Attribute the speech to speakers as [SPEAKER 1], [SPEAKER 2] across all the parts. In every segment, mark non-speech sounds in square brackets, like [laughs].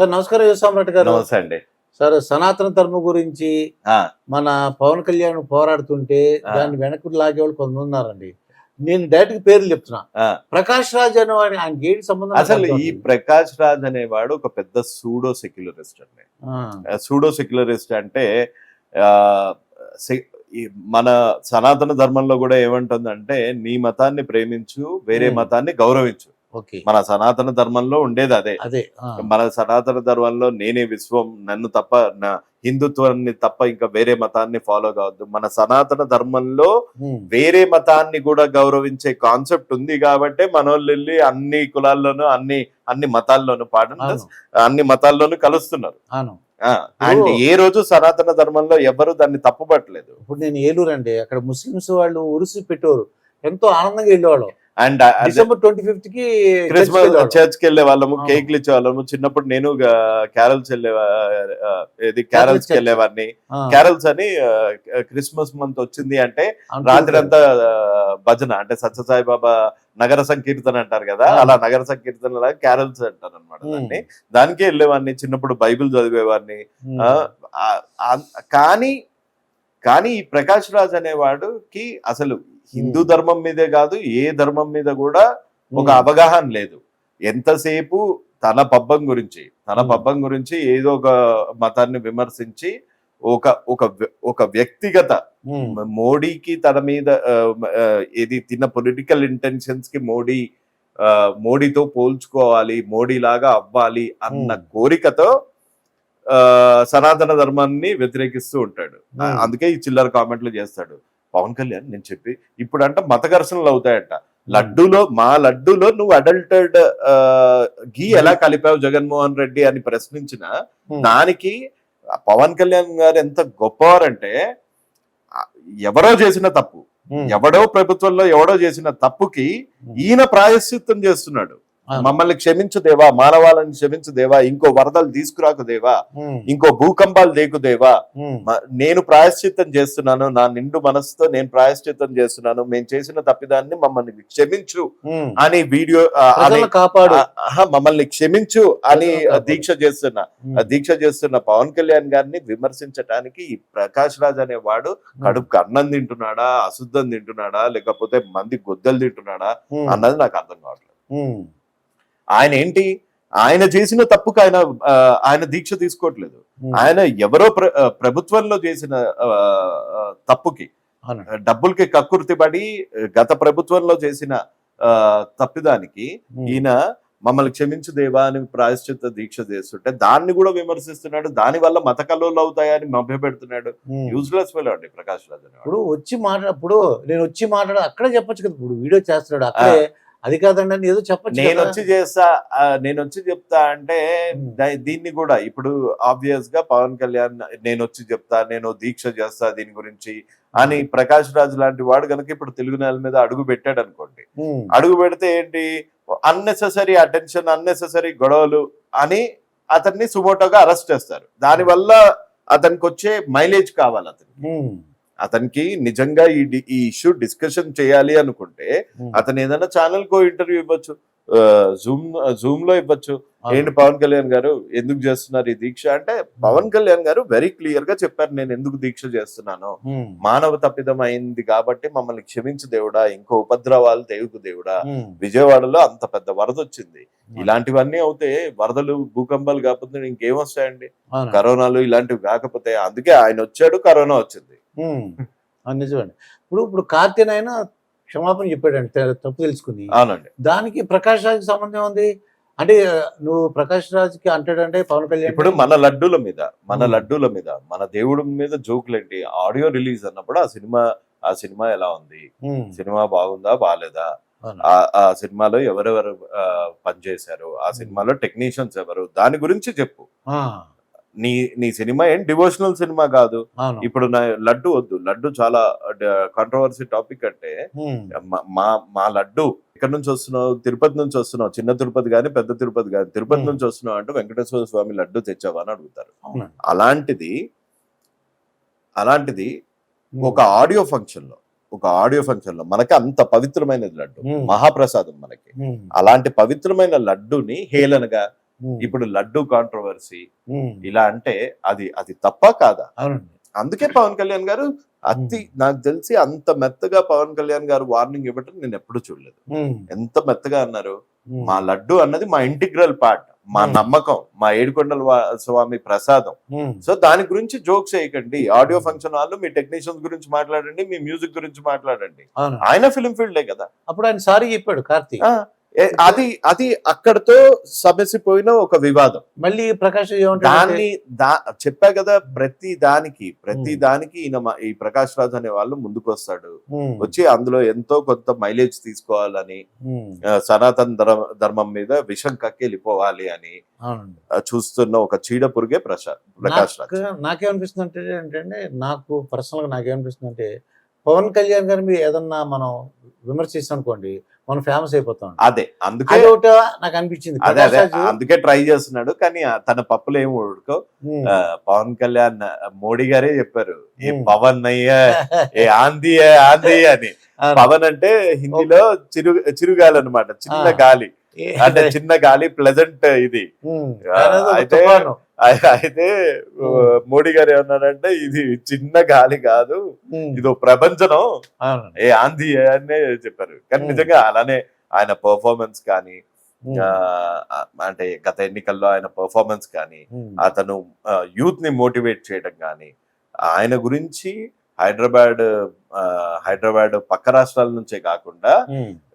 [SPEAKER 1] Sir నమస్కారం యువసామ్రాట్ గారు
[SPEAKER 2] నమస్తే అండి
[SPEAKER 1] సార్ సనాతన ధర్మం గురించి మన పవన్ కళ్యాణ్ పోరాడుతుంటే. దాన్ని వెనక్కి లాగేవాళ్ళు కొంతమంది ఉన్నారండి నేను డైరెక్ట్ పేర్లు చెప్తున్నా
[SPEAKER 2] ఆ.
[SPEAKER 1] ప్రకాష్ రాజ్ అని ఆయనకి ఏంటి సంబంధం
[SPEAKER 2] అసలు ఈ. ప్రకాష్ రాజ్ అనేవాడు ఒక పెద్ద సూడో సెక్యులరిస్ట్ అండి సూడో సెక్యులరిస్ట్ అంటే మన సనాతన ధర్మంలో కూడా ఏమంటుందంటే నీ మతాన్ని ప్రేమించు వేరే. మతాన్ని గౌరవించు మన సనాతన ధర్మంలో ఉండేది అదే.
[SPEAKER 1] అదే
[SPEAKER 2] మన సనాతన ధర్మంలో నేనే విశ్వం నన్ను తప్ప నా హిందుత్వాన్ని తప్ప ఇంకా వేరే మతాన్ని ఫాలో కావద్దు. మన సనాతన ధర్మంలో వేరే మతాన్ని కూడా గౌరవించే కాన్సెప్ట్ ఉంది కాబట్టి మనోళ్ళు వెళ్ళి అన్ని కులాల్లోనూ అన్ని అన్ని మతాల్లోనూ పాడడం అన్ని మతాల్లోనూ కలుస్తున్నారు. అండ్. ఏ రోజు సనాతన ధర్మంలో ఎవరు దాన్ని తప్పుపట్టలేదు.
[SPEAKER 1] ఇప్పుడు నేను ఏలూరు అండి అక్కడ ముస్లిమ్స్ వాళ్ళు ఉరుసు పెట్టేవారు ఎంతో ఆనందంగా వెళ్ళేవాళ్ళం.
[SPEAKER 2] అండ్
[SPEAKER 1] డిసెంబర్ ట్వంటీ ఫిఫ్త్కి
[SPEAKER 2] క్రిస్మస్
[SPEAKER 1] చర్చికి
[SPEAKER 2] చర్చ్కి వెళ్ళే వాళ్ళము. కేక్లు ఇచ్చే వాళ్ళము చిన్నప్పుడు నేను క్యారల్స్ వెళ్ళే ఇది
[SPEAKER 1] క్యారల్స్కి.
[SPEAKER 2] వెళ్ళేవాడిని క్యారల్స్ అని క్రిస్మస్ మంత్ వచ్చింది అంటే రాత్రి. అంతా భజన అంటే సత్యసాయి బాబా నగర సంకీర్తన అంటారు కదా. అలా నగర సంకీర్తన లాగా క్యారల్స్ అంటారు అనమాట దాన్ని. దానికే వెళ్ళేవాడిని. చిన్నప్పుడు బైబిల్ చదివేవాడిని. కానీ కానీ ఈ ప్రకాష్ రాజ్ అనేవాడుకి అసలు హిందూ ధర్మం మీదే కాదు ఏ ధర్మం మీద కూడా ఒక అవగాహన లేదు ఎంతసేపు తన పబ్బం గురించి తన. పబ్బం గురించి ఏదో ఒక మతాన్ని విమర్శించి ఒక ఒక ఒక వ్యక్తిగత మోడీకి తన మీద ఇది తిన్న పొలిటికల్ ఇంటెన్షన్స్కి మోడీ మోడీతో పోల్చుకోవాలి మోడీ లాగా అవ్వాలి అన్న. కోరికతో సనాతన ధర్మాన్ని వ్యతిరేకిస్తూ ఉంటాడు.
[SPEAKER 1] Hmm.
[SPEAKER 2] అందుకే ఈ చిల్లర కామెంట్లు చేస్తాడు. పవన్ కళ్యాణ్ నేను చెప్పి ఇప్పుడు అంట మత ఘర్షణలు అవుతాయంట. లడ్డూలో మా లడ్డూలో నువ్వు అడల్టెడ్ గీ ఎలా కలిపావు జగన్మోహన్ రెడ్డి అని ప్రశ్నించిన దానికి పవన్ కళ్యాణ్ గారు ఎంత గొప్పవారంటే ఎవరో చేసిన తప్పు. ఎవడో ప్రభుత్వంలో ఎవడో చేసిన తప్పుకి ఈయన ప్రాయశ్చిత్తం చేస్తున్నాడు. మమ్మల్ని క్షమించు దేవా మానవాళని క్షమించు దేవా ఇంకో వరదలు తీసుకురాకు దేవా ఇంకో భూకంపాలు దేకు దేవా. నేను ప్రాయశ్చిత్తం చేస్తున్నాను నా నిండు మనసుతో నేను ప్రాయశ్చిత్తం చేస్తున్నాను మేము చేసిన తప్పిదాన్ని మమ్మల్ని క్షమించు. అని వీడియో
[SPEAKER 1] కాపాడు.
[SPEAKER 2] మమ్మల్ని క్షమించు అని. దీక్ష చేస్తున్నా దీక్ష చేస్తున్న పవన్ కళ్యాణ్ గారిని విమర్శించడానికి ఈ ప్రకాష్ రాజ్ అనేవాడు కడుపుకి అన్నం తింటున్నాడా అశుద్ధం తింటున్నాడా లేకపోతే మంది గొద్దలు తింటున్నాడా అన్నది నాకు అర్థం కావట్లేదు. ఆయన ఏంటి? ఆయన చేసిన తప్పుకు ఆయన ఆయన దీక్ష తీసుకోవట్లేదు. ఆయన ఎవరో ప్రభుత్వంలో చేసిన తప్పుకి. డబ్బులకి కక్కుర్తి పడి గత ప్రభుత్వంలో చేసిన ఆ, తప్పిదానికి ఈయన మమ్మల్ని క్షమించు దేవా అని ప్రాయశ్చిత్త దీక్ష చేస్తుంటే దాన్ని కూడా విమర్శిస్తున్నాడు. దాని వల్ల మత కల్లోలు అవుతాయని మభ్య పెడుతున్నాడు
[SPEAKER 1] ఉమ్.
[SPEAKER 2] యూజ్లెస్ ఫెలో అండి ప్రకాష్ రాజ్.
[SPEAKER 1] ఇప్పుడు వచ్చి మాట్లాడ ఇప్పుడు నేను వచ్చి మాట్లాడ అక్కడే చెప్పొచ్చు కదా. ఇప్పుడు వీడియో చేస్తున్నాడు. అక్కడే అది కాదండి అని ఏదో చెప్పొచ్చు
[SPEAKER 2] నేను. వచ్చి చేస్తా నేను వచ్చి చెప్తా అంటే దీన్ని కూడా ఇప్పుడు ఆబ్వియస్గా పవన్ కళ్యాణ్ నేను వచ్చి చెప్తా నేను దీక్ష చేస్తా దీని గురించి అని ప్రకాష్ రాజ్ లాంటి వాడు కనుక ఇప్పుడు తెలుగు నేల మీద అడుగు పెట్టాడు అనుకోండి అడుగు పెడితే ఏంటి? అన్నెసెసరీ అటెన్షన్ అన్నెసెసరీ గొడవలు అని అతన్ని సుమోటోగా అరెస్ట్ చేస్తారు. దానివల్ల అతనికి వచ్చే మైలేజ్ కావాలి అతనికి. అతనికి నిజంగా ఈ ఈ ఇష్యూ డిస్కషన్ చేయాలి అనుకుంటే. అతను ఏదైనా ఛానల్ కో ఇంటర్వ్యూ ఇవ్వచ్చు జూమ్ జూమ్లో ఇవ్వచ్చు. ఏంటి పవన్ కళ్యాణ్ గారు? ఎందుకు చేస్తున్నారు ఈ దీక్ష? అంటే పవన్ కళ్యాణ్ గారు వెరీ క్లియర్గా చెప్పారు నేను ఎందుకు దీక్ష చేస్తున్నాను? మానవ తప్పిదం అయింది కాబట్టి మమ్మల్ని క్షమించు దేవుడా ఇంకో ఉపద్రవాలు దేవుకు దేవుడా. విజయవాడలో అంత పెద్ద వరద వచ్చింది. ఇలాంటివన్నీ అవుతే వరదలు భూకంపాలు కాకపోతే ఇంకేం వస్తాయండి?
[SPEAKER 1] అవును.
[SPEAKER 2] కరోనాలు ఇలాంటివి కాకపోతే అందుకే ఆయన వచ్చాడు కరోనా వచ్చింది.
[SPEAKER 1] నిజమండి. ఇప్పుడు ఇప్పుడు కార్తీన్ ఆయన క్షమాపణ చెప్పాడండి తప్పు తెలుసుకుని
[SPEAKER 2] అవునండి.
[SPEAKER 1] దానికి ప్రకాష్ రాజ్కి సంబంధం ఉంది అంటే నువ్వు ప్రకాష్ రాజ్కి అంటాడంటే పవన్ కళ్యాణ్
[SPEAKER 2] ఇప్పుడు మన లడ్డూల మీద మన. లడ్డూల మీద మన దేవుడి మీద జోకులు ఏంటి ఆడియో రిలీజ్ అన్నప్పుడు ఆ సినిమా ఆ సినిమా ఎలా ఉంది? సినిమా బాగుందా? బాగాలేదా. ఆ సినిమాలో ఎవరెవరు పనిచేశారు? ఆ సినిమాలో టెక్నీషియన్స్ ఎవరు? దాని గురించి చెప్పు. నీ నీ సినిమా ఏం డివోషనల్ సినిమా కాదు. ఇప్పుడు నా లడ్డు వద్దు. లడ్డు చాలా కాంట్రవర్సీ టాపిక్ అంటే మా- మా లడ్డు ఎక్కడి నుంచి వస్తున్నావు? తిరుపతి నుంచి వస్తున్నావు? చిన్న తిరుపతి కానీ పెద్ద తిరుపతి కానీ తిరుపతి. నుంచి వస్తున్నావు అంటే వెంకటేశ్వర స్వామి లడ్డు తెచ్చావా అని అడుగుతారు. అలాంటిది అలాంటిది ఒక ఆడియో ఫంక్షన్లో ఒక ఆడియో ఫంక్షన్లో మనకి అంత పవిత్రమైనది లడ్డు. మహాప్రసాదం మనకి. అలాంటి పవిత్రమైన లడ్డుని హేళనగా ఇప్పుడు లడ్డు కాంట్రవర్సీ ఇలా అంటే అది అది తప్ప కాదా? అందుకే పవన్ కళ్యాణ్ గారు అతి నాకు తెలిసి అంత మెత్తగా పవన్ కళ్యాణ్ గారు వార్నింగ్ ఇవ్వటం నేను ఎప్పుడు చూడలేదు. ఎంత మెత్తగా అన్నారు? మా లడ్డు అన్నది మా ఇంటిగ్రల్ పార్ట్ మా. నమ్మకం మా ఏడుకొండల స్వామి ప్రసాదం. సో దాని గురించి జోక్స్ చేయకండి. ఆడియో ఫంక్షన్ హాల్లో మీ టెక్నీషియన్స్ గురించి మాట్లాడండి మీ మ్యూజిక్ గురించి మాట్లాడండి. ఆయన ఫిల్మ్ ఫీల్డే కదా.
[SPEAKER 1] అప్పుడు ఆయన సారీ చెప్పాడు కార్తీక్.
[SPEAKER 2] అది అది అక్కడతో సమసిపోయిన ఒక వివాదం.
[SPEAKER 1] మళ్ళీ ప్రకాష్
[SPEAKER 2] దాన్ని దా చెప్పా కదా ప్రతి దానికి ప్రతి. దానికి ఈయన ఈ ప్రకాష్ రాజ్ అనే వాళ్ళు ముందుకు వస్తాడు వచ్చి అందులో ఎంతో కొంత మైలేజ్ తీసుకోవాలని సనాతన ధర్మ మీద విషం కక్కి వెళ్ళిపోవాలి అని చూస్తున్న ఒక చీడ పురుగే ప్రశా ప్రకాష్ రాజ్
[SPEAKER 1] నాకు నాకేమనిపిస్తుంది అంటే ఏంటంటే నాకు పర్సనల్గా నాకేమనిపిస్తుంది అంటే పవన్ కళ్యాణ్ గారి మీద ఏదన్నా మనం విమర్శిస్తాం అనుకోండి మనం ఫేమస్ అయిపోతాం.
[SPEAKER 2] అదే అందుకే
[SPEAKER 1] నాకు అనిపించింది.
[SPEAKER 2] అదే అదే అందుకే ట్రై చేస్తున్నాడు కానీ తన పప్పులు ఏమి ఉడకో పవన్ కళ్యాణ్ మోడీ గారే చెప్పారు ఏ. పవన్ అయ్యా ఏ [laughs] ఆంధీ ఆంధీ అని. పవన్ అంటే హిందీలో చిరు చిరుగాలి అనమాట చిన్న. గాలి. అంటే చిన్న గాలి ప్లెజెంట్ ఇది. అయితే- అయితే మోడీ గారు ఏమన్నారంటే ఇది చిన్న గాలి కాదు ఇది ప్రపంచనం
[SPEAKER 1] అవును.
[SPEAKER 2] ఏ ఆంధీ అనే చెప్పారు. కానీ. నిజంగా అలానే ఆయన పర్ఫార్మెన్స్ కానీ అంటే గత ఎన్నికల్లో ఆయన పర్ఫార్మెన్స్ కానీ అతను యూత్ని మోటివేట్ చేయడం కానీ ఆయన గురించి హైదరాబాద్ హైదరాబాద్ పక్క రాష్ట్రాల నుంచే కాకుండా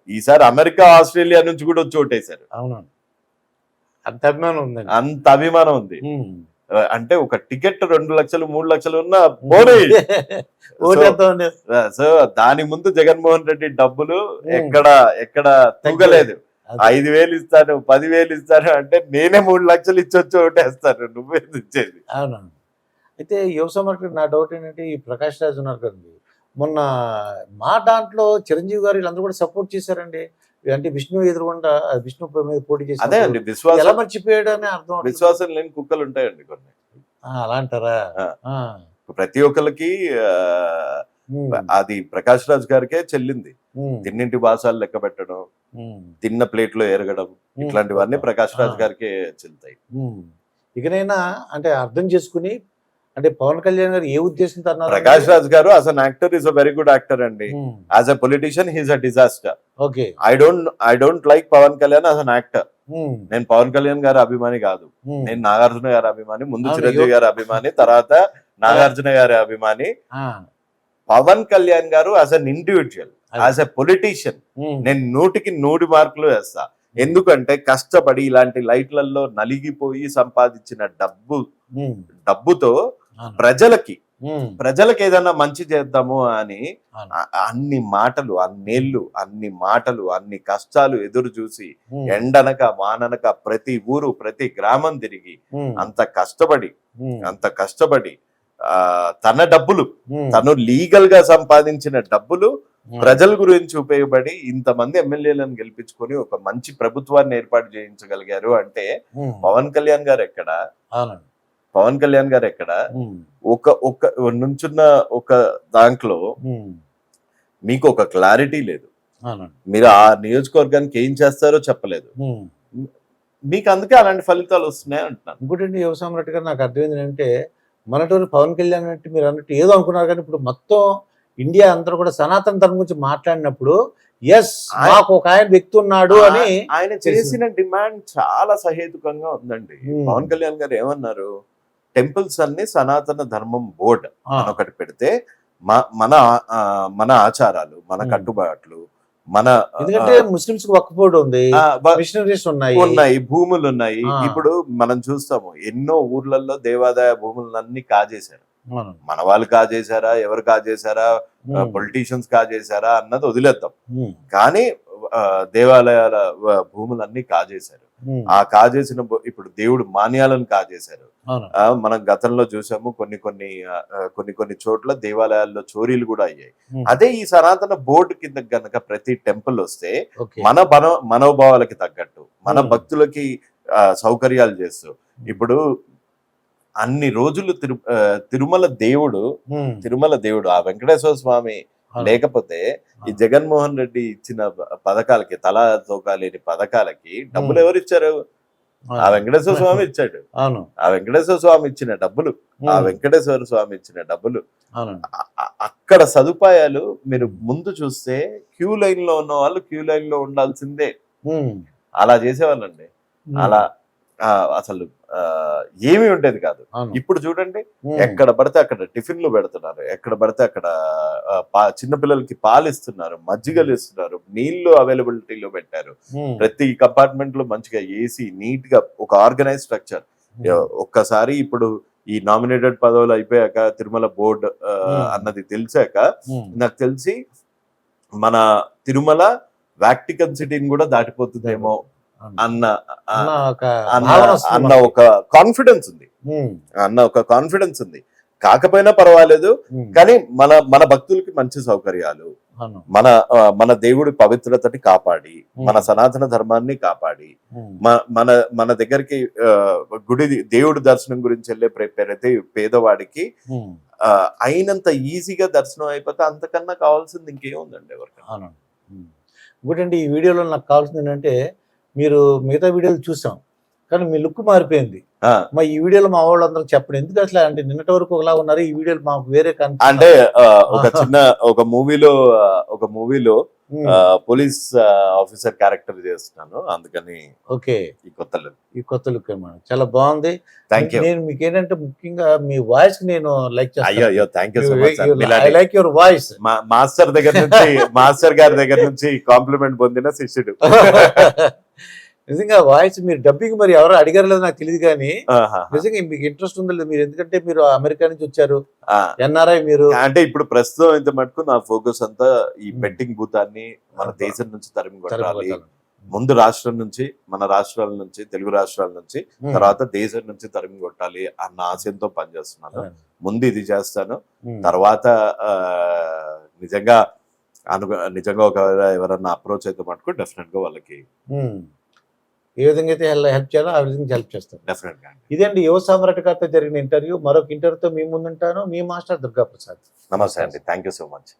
[SPEAKER 2] ఈసారి అమెరికా ఆస్ట్రేలియా నుంచి కూడా వచ్చి ఓటేశారు.
[SPEAKER 1] అవునండి. అంత అభిమానం ఉందండి.
[SPEAKER 2] అంత అభిమానం ఉంది. అంటే ఒక టికెట్ రెండు లక్షలు మూడు లక్షలు ఉన్న పోనీ. [laughs] సో దాని ముందు జగన్మోహన్ రెడ్డి డబ్బులు. ఎక్కడ ఎక్కడ తూగలేదు.
[SPEAKER 1] అది.
[SPEAKER 2] ఐదు వేలు ఇస్తాను పదివేలు ఇస్తాను అంటే నేనే మూడు లక్షలు ఇచ్చొచ్చి ఓటేస్తాను నువ్వే ఇచ్చేది?
[SPEAKER 1] అవునండి. అయితే యువ సమర్పణ నా డౌట్ ఏంటంటే ఈ ప్రకాష్ రాజ్ ఉన్నారు మొన్న మా దాంట్లో చిరంజీవి గారు వీళ్ళందరూ కూడా సపోర్ట్ చేశారండి అంటే విష్ణు ఎదురుగుండా విష్ణు మీద పోటీ చేసి
[SPEAKER 2] అదే అండి
[SPEAKER 1] ఎలా
[SPEAKER 2] విశ్వాసం
[SPEAKER 1] మర్చిపోయాడు అని అర్థం.
[SPEAKER 2] విశ్వాసం లేని కుక్కలు ఉంటాయండి కొన్ని
[SPEAKER 1] అలా అంటారా.
[SPEAKER 2] ప్రతి ఒక్కరికి అది ప్రకాష్ రాజ్ గారికే చెల్లింది తిన్నింటి బాసాలు లెక్క పెట్టడం తిన్న ప్లేట్లో ఎరగడం. ఇట్లాంటివన్నీ ప్రకాష్ రాజ్. గారికే చెల్లుతాయి.
[SPEAKER 1] ఇకనైనా అంటే అర్థం చేసుకుని అంటే పవన్ కళ్యాణ్ గారు ఏ ఉద్దేశంతో అన్నారు
[SPEAKER 2] ప్రకాష్ రాజ్ గారు as an actor is a very good actor అండి. As a politician he's a disaster
[SPEAKER 1] okay.
[SPEAKER 2] I don't I don't like Pawan Kalyan as an actor నేను పవన్ కళ్యాణ్ గారి అభిమాని కాదు.
[SPEAKER 1] ఉమ్,
[SPEAKER 2] నేను నాగార్జున గారి అభిమాని ముందు చిరంజీవి గారి అభిమాని తర్వాత నాగార్జున గారి అభిమాని. పవన్ కళ్యాణ్ గారు as an individual. As a politician నేను నూటికి నూటి మార్కులు వేస్తా. ఎందుకంటే కష్టపడి ఇలాంటి లైట్లలో నలిగిపోయి సంపాదించిన డబ్బు
[SPEAKER 1] ఉమ్,
[SPEAKER 2] డబ్బుతో. ప్రజలకి ప్రజలకు ఏదైనా మంచి చేద్దాము అని అన్ని మాటలు అన్నేళ్ళు అన్ని మాటలు అన్ని కష్టాలు ఎదురు చూసి ఎండనక వాననక ప్రతి ఊరు ప్రతి గ్రామం తిరిగి అంత కష్టపడి అంత కష్టపడి ఆ తన డబ్బులు తను లీగల్గా సంపాదించిన డబ్బులు ప్రజల గురించి ఉపయోగపడి ఇంతమంది ఎమ్మెల్యేలను గెలిపించుకొని ఒక మంచి ప్రభుత్వాన్ని ఏర్పాటు చేయించగలిగారు అంటే పవన్ కళ్యాణ్ గారు ఎక్కడ? పవన్ కళ్యాణ్ గారు ఎక్కడ? ఒక ఒక నుంచున్న ఒక దాంట్లో మీకు ఒక క్లారిటీ లేదు. మీరు ఆ నియోజకవర్గానికి ఏం చేస్తారో చెప్పలేదు. మీకు అందుకే అలాంటి ఫలితాలు వస్తున్నాయి అంటున్నాను.
[SPEAKER 1] ఇంకోటి యువ సామ్రాట్ గారు నాకు అర్థమైంది ఏంటంటే మనటోని పవన్ కళ్యాణ్ అంటే మీరు అన్నట్టు ఏదో అనుకున్నారు కానీ ఇప్పుడు మొత్తం ఇండియా అందరూ కూడా సనాతన ధర్మం గురించి మాట్లాడినప్పుడు ఎస్ మాకు ఒక ఆయన వ్యక్తి ఉన్నాడు అని
[SPEAKER 2] ఆయన చేసిన డిమాండ్ చాలా సహేతుకంగా ఉందండి. పవన్ కళ్యాణ్ గారు ఏమన్నారు? టెంపుల్స్ అన్ని సనాతన ధర్మం బోర్డ్ ఒకటి పెడితే మన మన ఆచారాలు మన. కట్టుబాట్లు మన
[SPEAKER 1] ఎందుకంటే బోర్డు ఉంది మిషనరీస్ ఉన్నాయి.
[SPEAKER 2] ఉన్నాయి భూములు ఉన్నాయి. ఇప్పుడు మనం చూస్తాము ఎన్నో ఊర్లలో దేవాదాయ భూములన్నీ కాజేశారు. మన వాళ్ళు కాజేశారా ఎవరు కాజేశారా పొలిటీషియన్స్ కాజేశారా అన్నది వదిలేద్దాం. కానీ దేవాలయాల భూములన్నీ కాజేశారు. ఆ కాజేసిన ఇప్పుడు దేవుడు మాన్యాలను కాజేశారు. మనం గతంలో చూసాము కొన్ని కొన్ని కొన్ని కొన్ని చోట్ల దేవాలయాల్లో చోరీలు కూడా అయ్యాయి. అదే ఈ సనాతన బోర్డు కింద గనక ప్రతి టెంపుల్ వస్తే. మన మన మనోభావాలకి తగ్గట్టు మన. భక్తులకి సౌకర్యాలు చేస్తూ ఇప్పుడు అన్ని రోజులు తిరు తిరుమల దేవుడు తిరుమల దేవుడు ఆ వెంకటేశ్వర స్వామి. లేకపోతే ఈ. జగన్మోహన్ రెడ్డి ఇచ్చిన పథకాలకి తలా తోకా లేని పథకాలకి డబ్బులు. ఎవరు ఇచ్చారు ఆ వెంకటేశ్వర స్వామి ఇచ్చాడు.
[SPEAKER 1] అవును.
[SPEAKER 2] ఆ వెంకటేశ్వర స్వామి ఇచ్చిన డబ్బులు ఆ వెంకటేశ్వర స్వామి ఇచ్చిన డబ్బులు అక్కడ సదుపాయాలు మీరు ముందు చూస్తే క్యూ లైన్లో ఉన్న వాళ్ళు క్యూ లైన్లో ఉండాల్సిందే అలా చేసేవాళ్ళండి. అలా అసలు ఆ, ఏమీ ఉండేది కాదు. ఇప్పుడు చూడండి ఎక్కడ పడితే అక్కడ టిఫిన్లు పెడుతున్నారు ఎక్కడ పడితే అక్కడ చిన్నపిల్లలకి పాలు ఇస్తున్నారు మజ్జిగలు ఇస్తున్నారు నీళ్ళు అవైలబిలిటీలో పెట్టారు. ప్రతి కంపార్ట్మెంట్లో మంచిగా ఏసీ నీట్గా ఒక ఆర్గనైజ్ స్ట్రక్చర్. ఒక్కసారి ఇప్పుడు ఈ నామినేటెడ్ పదవులు అయిపోయాక తిరుమల బోర్డ్. అన్నది తెలిసాక నాకు తెలిసి మన తిరుమల వాక్టికన్ సిటీని కూడా దాటిపోతుందేమో. అన్న
[SPEAKER 1] అన్న ఒక
[SPEAKER 2] కాన్ఫిడెన్స్ ఉంది. అన్న ఒక కాన్ఫిడెన్స్ ఉంది. కాకపోయినా పర్వాలేదు కానీ మన మన భక్తులకి మంచి సౌకర్యాలు మన మన దేవుడి పవిత్రతని కాపాడి. మన సనాతన ధర్మాన్ని కాపాడి మన మన దగ్గరికి గుడి దేవుడి దర్శనం గురించి వెళ్ళే ప్ర- ప్రతి పేదవాడికి అయినంత ఈజీగా దర్శనం అయిపోతే అంతకన్నా కావాల్సింది ఇంకేముందండి
[SPEAKER 1] ఉమ్. ఇంకోటండి ఈ వీడియోలో నాకు కావాల్సింది ఏంటంటే మీరు మిగతా వీడియోలు చూసాం. కానీ మీ లుక్ మారిపోయింది. మా ఈ వీడియోలో మా వాళ్ళందరూ చెప్పండి. ఎందుకు అట్లా అంటే నిన్నటి వరకు ఒకలా ఉన్నారు ఈ వీడియోలో మాకు వేరే.
[SPEAKER 2] అంటే ఒక చిన్న ఒక మూవీలో ఒక మూవీలో పోలీస్ ఆఫీసర్ క్యారెక్టర్ చేస్తున్నాను. అందుకని
[SPEAKER 1] ఓకే.
[SPEAKER 2] ఈ కొత్త
[SPEAKER 1] ఈ కొత్త లుక్ అన్నమాట చాలా బాగుంది.
[SPEAKER 2] థ్యాంక్ యూ
[SPEAKER 1] నేను మీకు ఏంటంటే ముఖ్యంగా మీ వాయిస్ నేను లైక్
[SPEAKER 2] అయ్యో అయ్యో thank you so much
[SPEAKER 1] I like your voice
[SPEAKER 2] master దగ్గర నుంచి మాస్టర్ గారి దగ్గర నుంచి కాంప్లిమెంట్ పొందిన శిష్యుడు. [laughs]
[SPEAKER 1] నిజంగా వాయిస్ మీరు డబ్బింగ్ మరి ఎవరు అడిగారు లేదో నాకు తెలియదు కానీ. నిజంగా మీకు ఇంట్రెస్ట్ ఉందో లేదు మీరు ఎందుకంటే మీరు అమెరికా నుంచి వచ్చారు ఎన్ఆర్ఐ మీరు
[SPEAKER 2] అంటే ఇప్పుడు ప్రస్తుతం అయితే మటుకు నా ఫోకస్ అంతా ఈ. బెట్టింగ్ భూతాన్ని మన. దేశం నుంచి తరిమి కొట్టాలి. ముందు రాష్ట్రం నుంచి మన రాష్ట్రాల నుంచి తెలుగు రాష్ట్రాల నుంచి తర్వాత దేశం నుంచి తరిమి కొట్టాలి అన్న ఆశయంతో పనిచేస్తున్నాను. ముందు ఇది చేస్తాను తర్వాత నిజంగా అను నిజంగా ఒకవేళ ఎవరన్నా అప్రోచ్ అయితే మటుకు డెఫినెట్గా వాళ్ళకి.
[SPEAKER 1] ఏ విధంగా అయితే హెల్ప్ చేయాలో ఆ విధంగా హెల్ప్ చేస్తారు. ఇదండి యువ సామ్రాట్ గారితో జరిగిన ఇంటర్వ్యూ. మరొక ఇంటర్వ్యూతో మీ ముందుంటాను. మీ మాస్టర్ దుర్గా ప్రసాద్
[SPEAKER 2] నమస్తే అండి. Thank you so much.